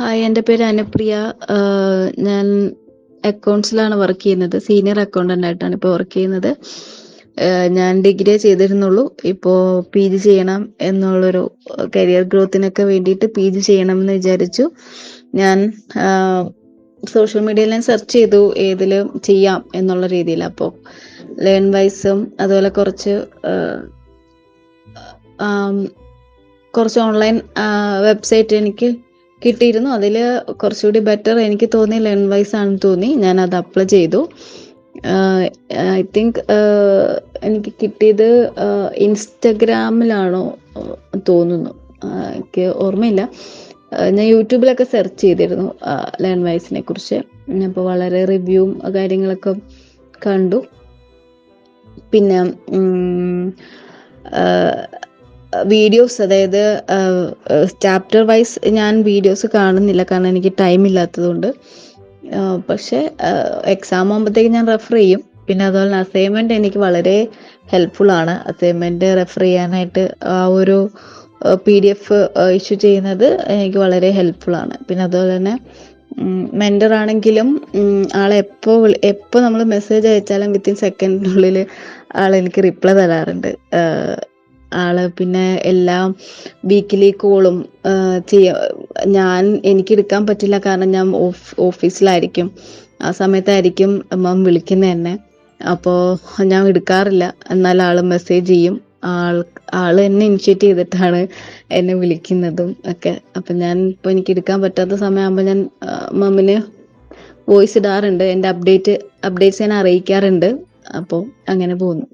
Hi എന്റെ പേര് അനുപ്രിയ. ഞാൻ അക്കൗണ്ട്സിലാണ് വർക്ക് ചെയ്യുന്നത്. സീനിയർ അക്കൗണ്ടന്റ് ആയിട്ടാണ് ഇപ്പോൾ വർക്ക് ചെയ്യുന്നത്. ഞാൻ ഡിഗ്രി ചെയ്തിരുന്നുള്ളൂ. ഇപ്പോൾ പി ജി ചെയ്യണം എന്നുള്ളൊരു കരിയർ ഗ്രോത്തിനൊക്കെ വേണ്ടിയിട്ട് പി ജി ചെയ്യണം എന്ന് വിചാരിച്ചു. ഞാൻ സോഷ്യൽ മീഡിയയിൽ ഞാൻ സെർച്ച് ചെയ്തു ഏതിലും ചെയ്യാം എന്നുള്ള രീതിയിൽ അപ്പോൾ ലേൺ വൈസും അതുപോലെ കുറച്ച് കുറച്ച് ഓൺലൈൻ വെബ്സൈറ്റ് എനിക്ക് കിട്ടിയിരുന്നു. അതിൽ കുറച്ചുകൂടി ബെറ്റർ എനിക്ക് തോന്നി ലേൺ വൈസ് ആണെന്ന് തോന്നി. ഞാൻ അത് അപ്ലൈ ചെയ്തു. ഐ തിങ്ക് എനിക്ക് കിട്ടിയത് ഇൻസ്റ്റഗ്രാമിലാണോ തോന്നുന്നു. എനിക്ക് ഓർമ്മയില്ല. ഞാൻ യൂട്യൂബിലൊക്കെ സെർച്ച് ചെയ്തിരുന്നു ലേൺ വൈസിനെ കുറിച്ച്. അപ്പോൾ വളരെ റിവ്യൂവും കാര്യങ്ങളൊക്കെ കണ്ടു. പിന്നെ വീഡിയോസ് അതായത് ചാപ്റ്റർ വൈസ് ഞാൻ വീഡിയോസ് കാണുന്നില്ല. കാരണം എനിക്ക് ടൈം ഇല്ലാത്തതുകൊണ്ട്. പക്ഷേ എക്സാം ആകുമ്പോഴത്തേക്ക് ഞാൻ റെഫർ ചെയ്യും. പിന്നെ അതുപോലെ അസൈൻമെന്റ് എനിക്ക് വളരെ ഹെൽപ്ഫുൾ ആണ്. അസൈൻമെന്റ് റെഫർ ചെയ്യാനായിട്ട് ആ ഒരു പി ഡി എഫ് ഇഷ്യൂ ചെയ്യുന്നത് എനിക്ക് വളരെ ഹെൽപ്ഫുൾ ആണ്. പിന്നെ അതുപോലെ തന്നെ മെന്റർ ആണെങ്കിലും ആളെ എപ്പോ എപ്പോ നമ്മൾ മെസ്സേജ് അയച്ചാലും വിത്തിൻ സെക്കൻഡിനുള്ളിൽ ആൾ എനിക്ക് റിപ്ലൈ തരാറുണ്ട്. ആൾ. പിന്നെ എല്ലാ വീക്കിലി കോളും ചെയ്യ ഞാൻ എനിക്ക് എടുക്കാൻ പറ്റില്ല കാരണം ഞാൻ ഓഫ് ഓഫീസിലായിരിക്കും. ആ സമയത്തായിരിക്കും മാം വിളിക്കുന്നത് തന്നെ അപ്പോൾ ഞാൻ എടുക്കാറില്ല. എന്നാൽ ആൾ മെസ്സേജ് ചെയ്യും. ആൾ ആൾ എന്നെ ഇനിഷ്യേറ്റ് ചെയ്തിട്ടാണ് എന്നെ വിളിക്കുന്നതും ഒക്കെ. അപ്പം ഞാൻ ഇപ്പോൾ എനിക്ക് എടുക്കാൻ പറ്റാത്ത സമയമാകുമ്പോൾ ഞാൻ മമ്മിന് വോയിസ് ഇടാറുണ്ട്. എന്റെ അപ്ഡേറ്റ് അപ്ഡേറ്റ്സ് ഞാൻ അറിയിക്കാറുണ്ട്. അപ്പോൾ അങ്ങനെ പോകുന്നു.